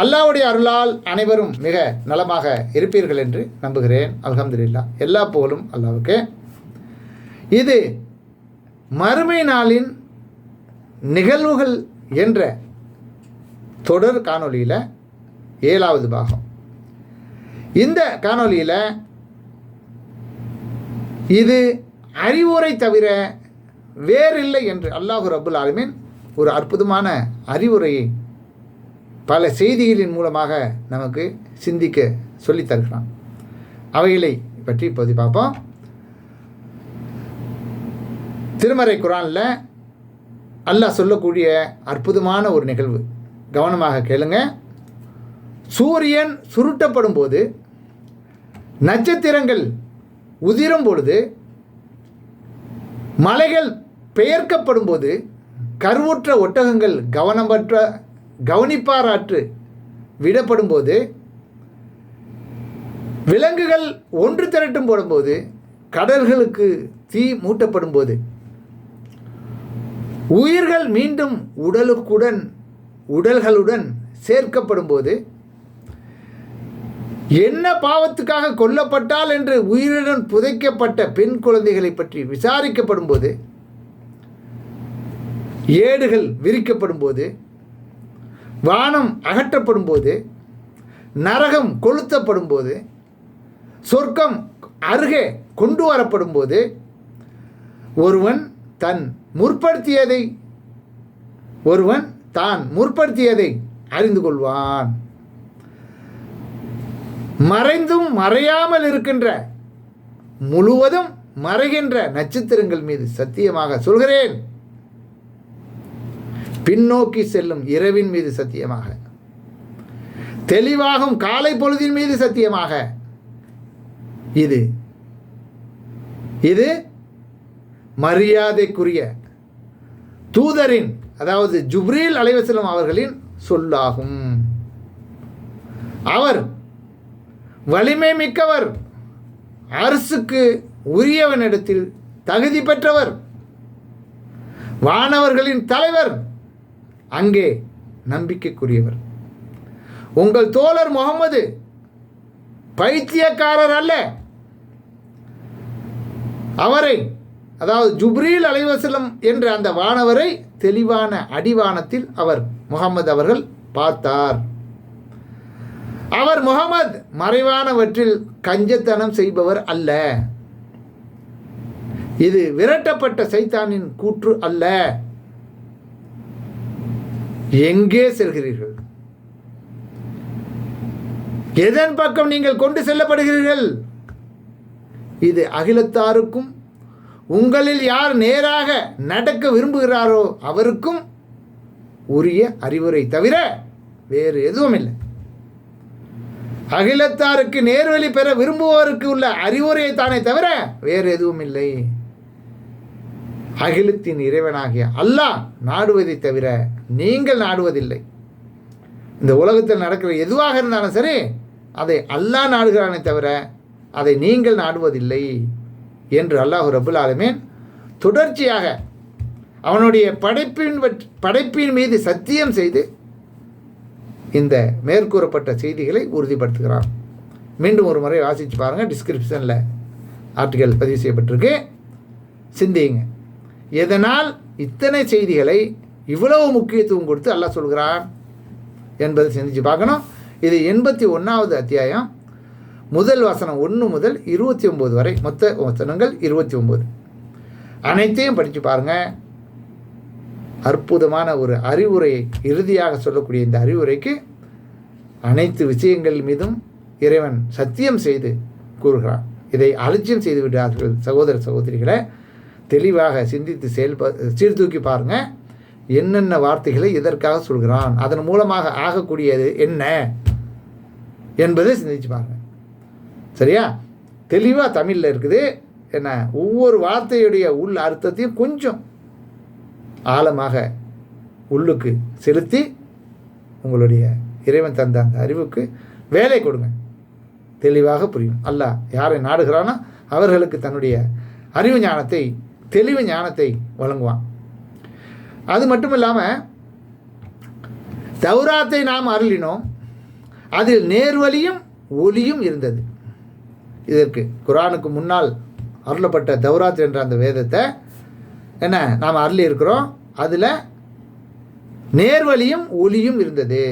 அல்லாவுடைய அருளால் அனைவரும் மிக நலமாக இருப்பீர்கள் என்று நம்புகிறேன். அலமதுல்லா எல்லா புகழும் அல்லாவுக்கு. இது மறுமை நாளின் நிகழ்வுகள் என்ற தொடர் காணொளியில் ஏழாவது பாகம். இந்த காணொளியில் இது அறிவுரை தவிர வேறில்லை என்று அல்லாஹு ரபுல் ஆலமின் ஒரு அற்புதமான அறிவுரையை பல செய்திகளின் மூலமாக நமக்கு சிந்திக்க சொல்லித் தருகிறான். அவைகளை பற்றி இப்போது பார்ப்போம். திருமறை குரானில் அல்லாஹ் சொல்லக்கூடிய அற்புதமான ஒரு நிகழ்வு. கவனமாக கேளுங்க. சூரியன் சுருட்டப்படும் போது நட்சத்திரங்கள் உதிரும் பொழுது மலைகள் பெயர்க்கப்படும் போது கருவுற்ற ஒட்டகங்கள் கவனமற்ற கவனிப்பாராற்று. விடப்படும்போது விலங்குகள் ஒன்று திரட்டும் போடும்போது கடல்களுக்கு தீ மூட்டப்படும் போது உயிர்கள் மீண்டும் உடலுக்குடன் உடல்களுடன் சேர்க்கப்படும் போது என்ன பாவத்துக்காக கொல்லப்பட்டால் என்று உயிருடன் புதைக்கப்பட்ட பெண் குழந்தைகளை பற்றி விசாரிக்கப்படும் போது ஏடுகள் விரிக்கப்படும் போது வானம் அகற்றப்படும் போது நரகம் கொளுத்தப்படும் போது சொர்க்கம் அருகே கொண்டு வரப்படும் போது ஒருவன் தன் முற்படுத்தியதை ஒருவன் தான் முற்படுத்தியதை அறிந்து கொள்வான். மறைந்தும் மறையாமல் இருக்கின்ற முழுவதும் மறைகின்ற நட்சத்திரங்கள் மீது சத்தியமாக சொல்கிறேன். பின்னோக்கி செல்லும் இரவின் மீது சத்தியமாக. தெளிவாகும் காலை பொழுதின் மீது சத்தியமாக. இது இது மரியாதைக்குரிய தூதரின் அதாவது ஜுப்ரீல் அலைவசலம் அவர்களின் சொல்லாகும். அவர் வலிமை மிக்கவர் அரசுக்கு உரியவனிடத்தில் தகுதி பெற்றவர் வானவர்களின் தலைவர் அங்கே நம்பிக்கைக்குரியவர். உங்கள் தோழர் முகமது பைத்தியக்காரர் அல்ல. அவரை அதாவது ஜுப்ரீல் அலைவசலம் என்ற அந்த வானவரை தெளிவான அடிவானத்தில் அவர் முகமது அவர்கள் பார்த்தார். அவர் முகமது மறைவானவற்றில் கஞ்சத்தனம் செய்பவர் அல்ல. இது விரட்டப்பட்ட சைத்தானின் கூற்று அல்ல. எங்கே செல்கிறீர்கள்? எதன் பக்கம் நீங்கள் கொண்டு செல்லப்படுகிறீர்கள்? இது அகிலத்தாருக்கும் உங்களில் யார் நேராக நடக்க விரும்புகிறாரோ அவருக்கும் உரிய அறிவுரை தவிர வேறு எதுவும் இல்லை அகிலத்தாருக்கு நேர்வழி பெற விரும்புவோருக்கு உள்ள அறிவுரையை தானே தவிர வேறு எதுவும் இல்லை அகிலத்தின் இறைவனாகிய அல்லாஹ் நாடுவதை தவிர நீங்கள் நாடுவதில்லை. இந்த உலகத்தில் நடக்கிற எதுவாக இருந்தாலும் சரி அதை அல்லாஹ் நாடுகிறானே தவிர அதை நீங்கள் நாடுவதில்லை என்று அல்லாஹு ரபுல் ஆலமீன் தொடர்ச்சியாக அவனுடைய படைப்பின் படைப்பின் மீது சத்தியம் செய்து இந்த மேற்கூறப்பட்ட செய்திகளை உறுதிப்படுத்துகிறான். மீண்டும் ஒரு முறை வாசித்து பாருங்கள் டிஸ்கிரிப்ஷனில் ஆர்டிக்கல் பதிவு செய்யப்பட்டிருக்கு. சிந்தியுங்க. எதனால் இத்தனை செய்திகளை இவ்வளவு முக்கியத்துவம் கொடுத்து அல்லாஹ் சொல்கிறான் என்பதை சிந்திச்சு பார்க்கணும். இது எண்பத்தி ஒன்றாவது அத்தியாயம். முதல் வசனம் ஒன்று முதல் இருபத்தி ஒம்பது வரை மொத்த வசனங்கள் இருபத்தி ஒம்பது அனைத்தையும் படித்து பாருங்கள் அற்புதமான ஒரு அறிவுரையை இறுதியாக சொல்லக்கூடிய இந்த அறிவுரைக்கு அனைத்து விஷயங்கள் மீதும் இறைவன் சத்தியம் செய்து கூறுகிறான். இதை அலட்சியம் செய்து விடார்கள் சகோதர சகோதரிகளை தெளிவாக சிந்தித்து செயல்ப சீர்தூக்கி பாருங்கள் என்னென்ன வார்த்தைகளை இதற்காக சொல்கிறான்? அதன் மூலமாக ஆகக்கூடியது என்ன? என்பதை சிந்திச்சு பாருங்க. சரியா? தெளிவாக தமிழில் இருக்குது. என்ன? ஒவ்வொரு வார்த்தையுடைய உள் அர்த்தத்தையும் கொஞ்சம் ஆழமாக உள்ளுக்கு செலுத்தி உங்களுடைய இறைவன் தந்த அந்த அறிவுக்கு வேலை கொடுங்க. தெளிவாக புரியும். அல்லாஹ் யாரை நாடுகிறானோ அவர்களுக்கு தன்னுடைய அறிவு ஞானத்தை தெளிவு ஞானத்தை வழங்குவான். அது மட்டும் இல்லாமல் தௌராத்தை நாம் அருளினோம் அதில் நேர்வழியும் ஒளியும் இருந்தது. இதற்கு குரானுக்கு முன்னால் அருளப்பட்ட தௌராத் என்ற அந்த வேதத்தை என்ன நாம் அருளி இருக்கிறோம் அதில் நேர்வழியும் ஒளியும் இருந்தது.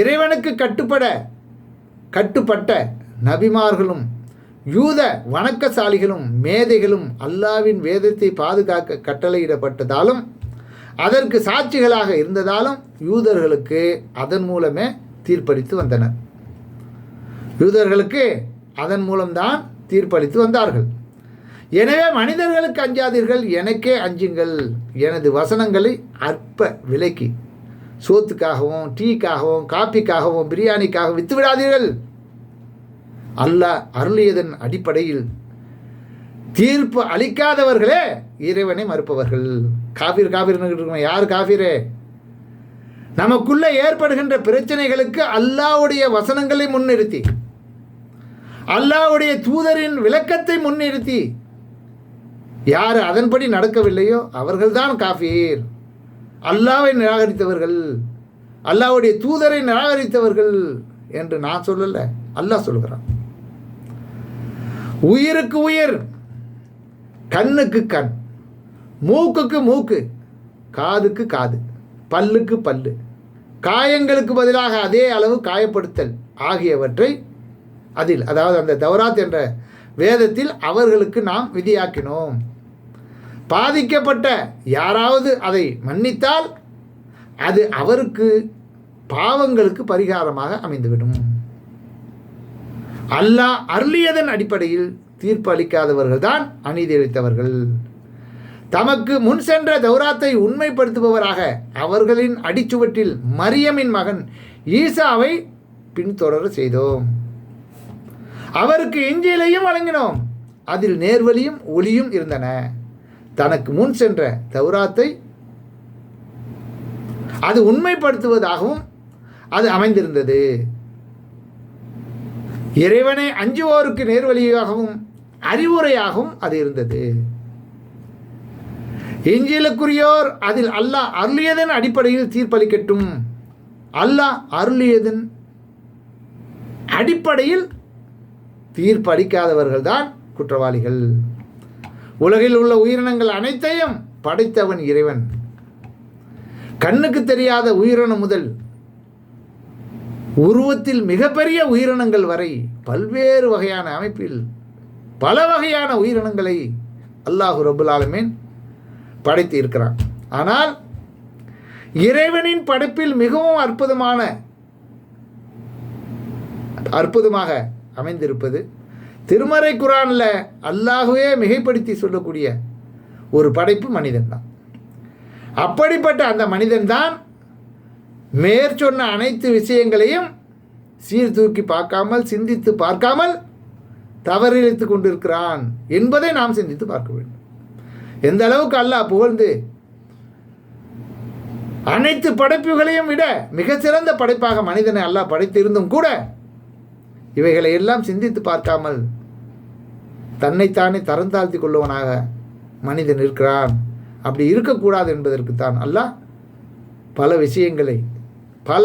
இறைவனுக்கு கட்டுப்பட கட்டுப்பட்ட நபிமார்களும் யூத வணக்கசாலிகளும் மேதைகளும் அல்லாவின் வேதத்தை பாதுகாக்க கட்டளையிடப்பட்டதாலும் அதற்கு சாட்சிகளாக இருந்ததாலும் யூதர்களுக்கு அதன் மூலமே தீர்ப்பளித்து வந்தனர். யூதர்களுக்கு அதன் மூலம்தான் தீர்ப்பளித்து வந்தார்கள். எனவே மனிதர்களுக்கு அஞ்சாதீர்கள் எனக்கே அஞ்சுங்கள் எனது வசனங்களை அற்ப விலைக்கு சோத்துக்காகவும் டீக்காகவும் காப்பிக்காகவும் பிரியாணிக்காகவும் வித்து விடாதீர்கள் அல்லாஹ் அருளியதன் அடிப்படையில் தீர்ப்பு அளிக்காதவர்களே இறைவனை மறுப்பவர்கள். காபீர் காபீர் யார் காபீரே? நமக்குள்ளே ஏற்படுகின்ற பிரச்சனைகளுக்கு அல்லாவுடைய வசனங்களை முன்னிறுத்தி அல்லாவுடைய தூதரின் விளக்கத்தை முன்னிறுத்தி யார் அதன்படி நடக்கவில்லையோ அவர்கள்தான் காஃபீர் அல்லாவை நிராகரித்தவர்கள் அல்லாவுடைய தூதரை நிராகரித்தவர்கள் என்று நான் சொல்லலை அல்லாஹ் சொல்கிறான் உயிருக்கு உயிர் கண்ணுக்கு கண் மூக்குக்கு மூக்கு காதுக்கு காது பல்லுக்கு பல்லு. காயங்களுக்கு பதிலாக அதே அளவு காயப்படுத்தல் ஆகியவற்றை அதில் அதாவது அந்த தௌராத் என்ற வேதத்தில் அவர்களுக்கு நாம் விதியாக்கினோம். பாதிக்கப்பட்ட யாராவது அதை மன்னித்தால் அது அவருக்கு பாவங்களுக்கு பரிகாரமாக அமைந்துவிடும். அல்லாஹ் அருளியதன் அடிப்படையில் தீர்ப்பு அளிக்காதவர்கள் தான் அநீதி அளித்தவர்கள். தமக்கு முன் சென்ற தௌராத்தை உண்மைப்படுத்துபவராக அவர்களின் அடிச்சுவற்றில் மரியமின் மகன் ஈசாவை பின்தொடர செய்தோம். அவருக்கு இஞ்சிலையும் வழங்கினோம். அதில் நேர்வழியும் ஒளியும் இருந்தன. தனக்கு முன் சென்ற தௌராத்தை அது உண்மைப்படுத்துவதாகவும் அது அமைந்திருந்தது. இறைவனை அஞ்சுவோருக்கு நேர்வழியாகவும் அறிவுரையாகவும் அது இருந்தது. இஞ்சிலுக்குரியோர் அதில் அல்லாஹ் அருளியதன் அடிப்படையில் தீர்ப்பளிக்கட்டும். அல்லாஹ் அருளியதன் அடிப்படையில் தீர்ப்பளிக்காதவர்கள் தான் குற்றவாளிகள். உலகில் உள்ள உயிரினங்கள் அனைத்தையும் படைத்தவன் இறைவன். கண்ணுக்கு தெரியாத உயிரினம் முதல் உருவத்தில் மிகப்பெரிய உயிரினங்கள் வரை பல்வேறு வகையான அமைப்பில் பல வகையான உயிரினங்களை அல்லாஹு ரபுல் ஆலமீன் படைத்து இருக்கிறான் ஆனால் இறைவனின் படைப்பில் மிகவும் அற்புதமான அற்புதமாக அமைந்திருப்பது திருமறை குரானில் அல்லாஹுவே மிகைப்படுத்தி சொல்லக்கூடிய ஒரு படைப்பு மனிதன்தான். அப்படிப்பட்ட அந்த மனிதன்தான் மேற்சொன்ன அனைத்து விஷயங்களையும் சீர்தூக்கி பார்க்காமல் சிந்தித்து பார்க்காமல் தவறிழைத்து கொண்டிருக்கிறான் என்பதை நாம் சிந்தித்து பார்க்க வேண்டும். எந்த அளவுக்கு அல்லாஹ் புகழ்ந்து அனைத்து படைப்புகளையும் விட மிகச்சிறந்த படைப்பாக மனிதனை அல்லாஹ் படைத்திருந்தும் கூட இவைகளை எல்லாம் சிந்தித்து பார்க்காமல் தன்னைத்தானே தரந்தாழ்த்தி கொள்ளுவனாக மனிதன் இருக்கிறான். அப்படி இருக்கக்கூடாது என்பதற்குத்தான் அல்லாஹ் பல விஷயங்களை பல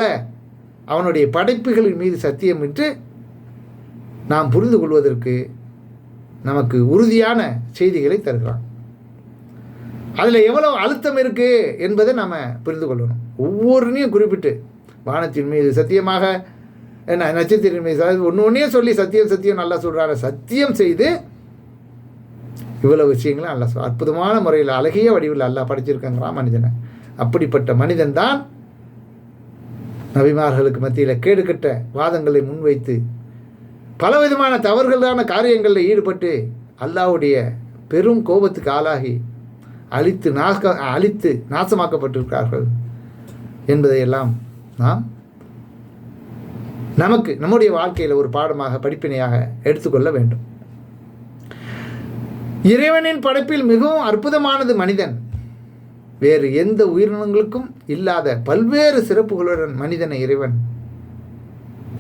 அவனுடைய படைப்புகளின் மீது சத்தியமிட்டு நாம் புரிந்து கொள்வதற்கு நமக்கு உறுதியான செய்திகளை தருகிறான். அதில் எவ்வளோ அழுத்தம் இருக்குது என்பதை நாம் புரிந்து கொள்ளணும். ஒவ்வொருனையும் குறிப்பிட்டு வானத்தின் மீது சத்தியமாக என்ன நட்சத்திரத்தின் மீது ஒன்று ஒன்றே சொல்லி சத்தியம் சத்தியம் நல்லா சொல்கிறாரு சத்தியம் செய்து இவ்வளோ விஷயங்களும் நல்லா அற்புதமான முறையில் அழகிய வடிவில் நல்லா படிச்சிருக்காங்க மனிதனை அப்படிப்பட்ட மனிதன் தான் நபிமார்களுக்கு மத்தியில் கேடுகட்ட வாதங்களை முன்வைத்து பலவிதமான தவறுகளான காரியங்களில் ஈடுபட்டு அல்லாவுடைய பெரும் கோபத்துக்கு ஆளாகி அழித்து நாச அழித்து நாசமாக்கப்பட்டிருக்கிறார்கள் என்பதையெல்லாம் நாம் நமக்கு நம்முடைய வாழ்க்கையில் ஒரு பாடமாக படிப்பினையாக எடுத்துக்கொள்ள வேண்டும். இறைவனின் படைப்பில் மிகவும் அற்புதமானது மனிதன். வேறு எந்த உயிரினங்களுக்கும் இல்லாத பல்வேறு சிறப்புகளுடன் மனிதனை இறைவன்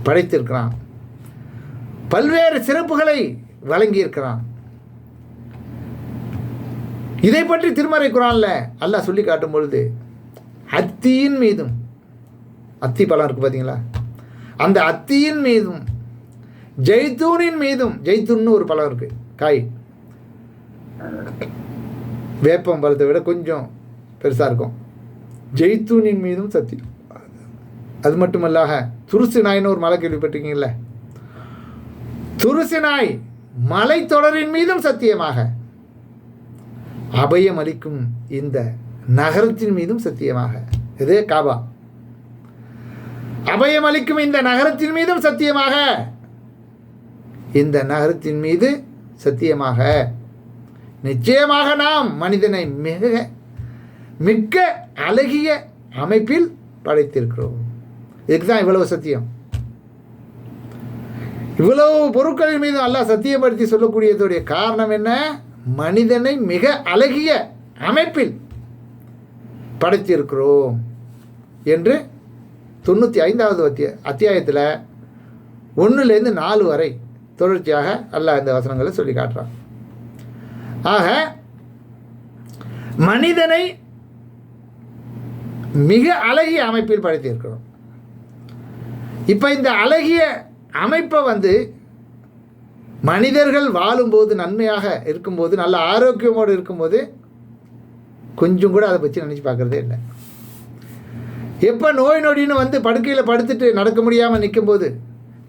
படைத்திருக்கிறான். பல்வேறு சிறப்புகளை வழங்கியிருக்கிறான். இதை பற்றி திருமறை குரான்ல அல்லாஹ் சொல்லி காட்டும் பொழுது அத்தியின் மீதும் அத்தி பழம் இருக்கு பார்த்தீங்களா அந்த அத்தியின் மீதும் ஜெய்தூனின் மீதும் ஜெய்தூன்னு ஒரு பழம் இருக்கு காய். வேப்பம் பழத்தை விட கொஞ்சம் பெருசாக இருக்கும். ஜெய்தூனின் மீதும் சத்தியம் அது மட்டுமல்லாக துருசு நாய்னு ஒரு மலை கேள்விப்பட்டிருக்கீங்கல்ல? துருசு நாய் மலைத்தொடரின் மீதும் சத்தியமாக. அபயம் அளிக்கும் இந்த நகரத்தின் மீதும் சத்தியமாக. இது காபா. அபயம் அளிக்கும் இந்த நகரத்தின் மீதும் சத்தியமாக. இந்த நகரத்தின் மீது சத்தியமாக. நிச்சயமாக நாம் மனிதனை மிக மிக்க அழகிய அமைப்பில் படைத்திருக்கிறோம். இதுக்கு தான் இவ்வளவு சத்தியம். இவ்வளவு பொருட்களின் மீது அல்லாஹ் சத்தியப்படுத்தி சொல்லக்கூடியதுடைய காரணம் என்ன? மனிதனை மிக அழகிய அமைப்பில் படைத்திருக்கிறோம் என்று தொண்ணூற்றி ஐந்தாவது அத்திய அத்தியாயத்தில் ஒன்றுலேருந்து நாலு வரை தொடர்ச்சியாக அல்லாஹ் இந்த வசனங்களை சொல்லி காட்டுறான். ஆக மனிதனை மிக அழகிய அமைப்பில் படைத்திருக்கிறோம். இப்போ இந்த அழகிய அமைப்பை வந்து மனிதர்கள் வாழும்போது நன்மையாக இருக்கும்போது நல்ல ஆரோக்கியமோடு இருக்கும்போது கொஞ்சம் கூட அதை பற்றி நினச்சி பார்க்குறதே இல்லை. எப்போ நோய் நொடின்னு வந்து படுக்கையில் படுத்துட்டு நடக்க முடியாமல் நிற்கும்போது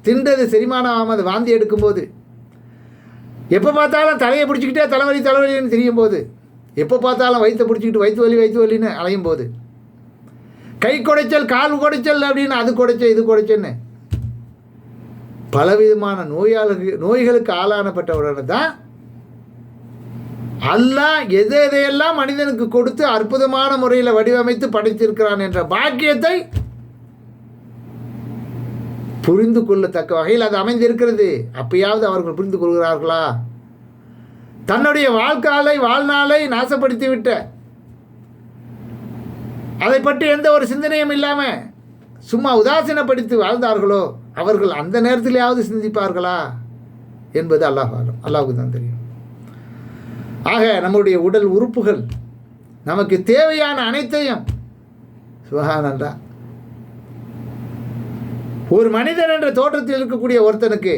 தின்றது செரிமானம் ஆகாமல் அது வாந்தி எடுக்கும்போது எப்போ பார்த்தாலும் தலையை பிடிச்சிக்கிட்டே தலைவலி தலைவலின்னு தெரியும் போது எப்போ பார்த்தாலும் வயிற்றை பிடிச்சிக்கிட்டு வயிற்று வலி வயிற்று வலின்னு அலையும் போது கை குடைச்சல் கால் குடைச்சல் அப்படின்னு அது குடைச்ச இது குடைச்சன்னு பலவிதமான நோயாளர்கள் நோய்களுக்கு ஆளானப்பட்டவுடனே தான் அல்லாஹ் எதை எதையெல்லாம் மனிதனுக்கு கொடுத்து அற்புதமான முறையில் வடிவமைத்து படைத்திருக்கிறான் என்ற பாக்கியத்தை புரிந்து கொள்ளத்தக்க வகையில் அது அமைந்திருக்கிறது. அப்பயாவது அவர்கள் புரிந்து கொள்கிறார்களா? தன்னுடைய வாழ்க்காலை வாழ்நாளை நாசப்படுத்திவிட்ட அதை பற்றி எந்த ஒரு சிந்தனையும் இல்லாமல் சும்மா உதாசீனப்படுத்தி வாழ்ந்தார்களோ அவர்கள் அந்த நேரத்திலேயாவது சிந்திப்பார்களா என்பது அல்லாஹ் ஆலம். அல்லாஹுக்கு தான் தெரியும். ஆக நம்முடைய உடல் உறுப்புகள் நமக்கு தேவையான அனைத்தையும் சுகானந்தா ஒரு மனிதன் என்ற தோற்றத்தில் இருக்கக்கூடிய ஒருத்தனுக்கு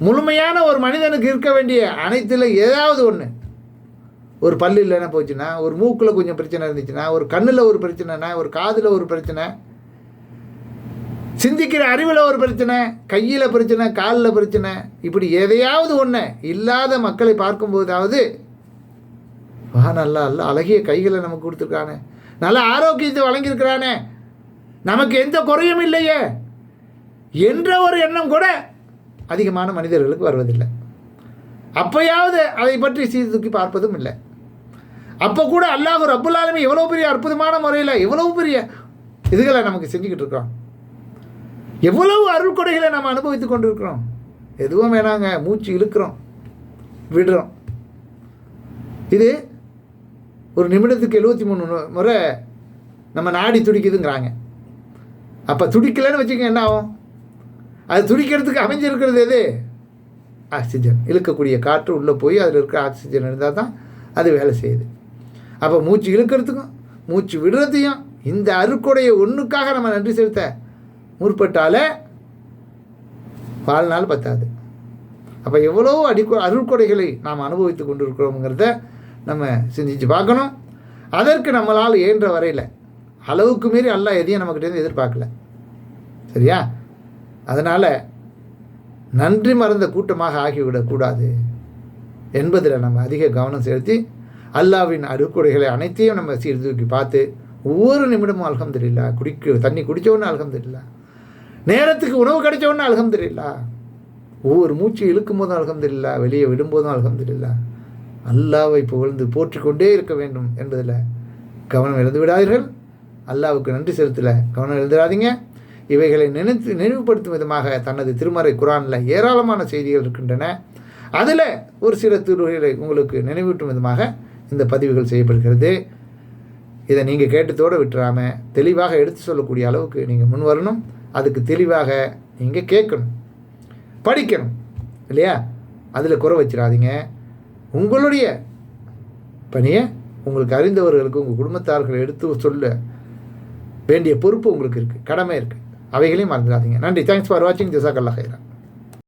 முழுமையான ஒரு மனிதனுக்கு இருக்க வேண்டிய அனைத்தில் ஏதாவது ஒன்று ஒரு பல்லு இல்லைன்னா போச்சுன்னா ஒரு மூக்கில் கொஞ்சம் பிரச்சனை இருந்துச்சுன்னா ஒரு கண்ணில் ஒரு பிரச்சனைனா ஒரு காதில் ஒரு பிரச்சனை சிந்திக்கிற அறிவில் ஒரு பிரச்சனை கையில் பிரச்சனை காலில் பிரச்சனை இப்படி எதையாவது ஒன்று இல்லாத மக்களை பார்க்கும்போதாவது வா நல்லா அல்ல அழகிய கைகளை நமக்கு கொடுத்துருக்கானே. நல்ல ஆரோக்கியத்தை வழங்கியிருக்கிறானே. நமக்கு எந்த குறையும் இல்லையே. என்ற ஒரு எண்ணம் கூட அதிகமான மனிதர்களுக்கு வருவதில்லை. அப்பயாவது அதை பற்றி சீர்தூக்கி பார்ப்பதும் இல்லை. அப்போ கூட அல்லாஹ் ரப்புல்லாலுமே எவ்வளோ பெரிய அற்புதமான முறையில் எவ்வளோ பெரிய இதுகளை நமக்கு செஞ்சுக்கிட்டு இருக்கிறோம் எவ்வளவு அருள் கொடைகளை நம்ம அனுபவித்து கொண்டு இருக்கிறோம் எதுவும் வேணாங்க மூச்சு இழுக்கிறோம் விடுறோம். இது ஒரு நிமிடத்துக்கு எழுபத்தி மூணு முறை நம்ம நாடி துடிக்குதுங்கிறாங்க. அப்போ துடிக்கலைன்னு வச்சுக்கோங்க என்ன ஆகும்? அது துடிக்கிறதுக்கு அமைஞ்சிருக்கிறது எது? ஆக்சிஜன். இழுக்கக்கூடிய காற்று உள்ளே போய் அதில் இருக்கிற ஆக்சிஜன் இருந்தால் தான் அது வேலை செய்யுது. அப்போ மூச்சு இழுக்கிறதுக்கும் மூச்சு விடுறதையும் இந்த அருட்கொடையை ஒன்றுக்காக நம்ம நன்றி செலுத்த முற்பட்டாலே வாழ்நாள் பத்தாது. அப்போ எவ்வளோ அடிக்கு அருள்கொடைகளை நாம் அனுபவித்து கொண்டிருக்கிறோங்கிறத நம்ம சிந்திச்சு பார்க்கணும். அதற்கு நம்மளால் இயன்ற வரையில் அளவுக்கு மீறி எல்லாம் எதையும் நம்மக்கிட்டேருந்து எதிர்பார்க்கல. சரியா? அதனால் நன்றி மறந்த கூட்டமாக ஆகிவிடக்கூடாது என்பதில் நம்ம அதிக கவனம் செலுத்தி அல்லாவின் அருக்குடைகளை அனைத்தையும் நம்ம சீர்தூக்கி பார்த்து ஒவ்வொரு நிமிடமும் அல்ஹம்துலில்லா குடிக்க தண்ணி குடித்தவொன்னே தெரியல நேரத்துக்கு உணவு கிடைச்சவொன்னே தெரியல ஒவ்வொரு மூச்சு இழுக்கும் போதும் தெரியல வெளியே விடும்போதும் தெரியல அல்லாவை புகழ்ந்து போற்றிக்கொண்டே இருக்க வேண்டும் என்பதில் கவனம் இழந்து விடாதீர்கள். அல்லாவுக்கு நன்றி செலுத்தல கவனம் எழுந்துடாதீங்க இவைகளை நினைத்து நினைவுபடுத்தும் விதமாக தனது திருமறை குரானில் ஏராளமான செய்திகள் இருக்கின்றன. அதில் ஒரு சில திருவுரைகளை உங்களுக்கு நினைவூட்டும் விதமாக இந்த பதிவுகள் செய்யப்படுகிறது. இதை நீங்கள் கேட்டதோடு விட்டுறாமல் தெளிவாக எடுத்து சொல்லக்கூடிய அளவுக்கு நீங்கள் முன் வரணும். அதுக்கு தெளிவாக நீங்கள் கேட்கணும். படிக்கணும். இல்லையா? அதில் குறை வச்சிடாதீங்க. உங்களுடைய பணியை உங்களுக்கு அறிந்தவர்களுக்கு உங்கள் குடும்பத்தார்கள் எடுத்து சொல்ல வேண்டிய பொறுப்பு உங்களுக்கு இருக்குது கடமை இருக்குது அவைகளையும் மறந்துடாதீங்க. நன்றி. தேங்க்ஸ் ஃபார் வாட்சிங் ஜசாக்கல்லா ஹைரா.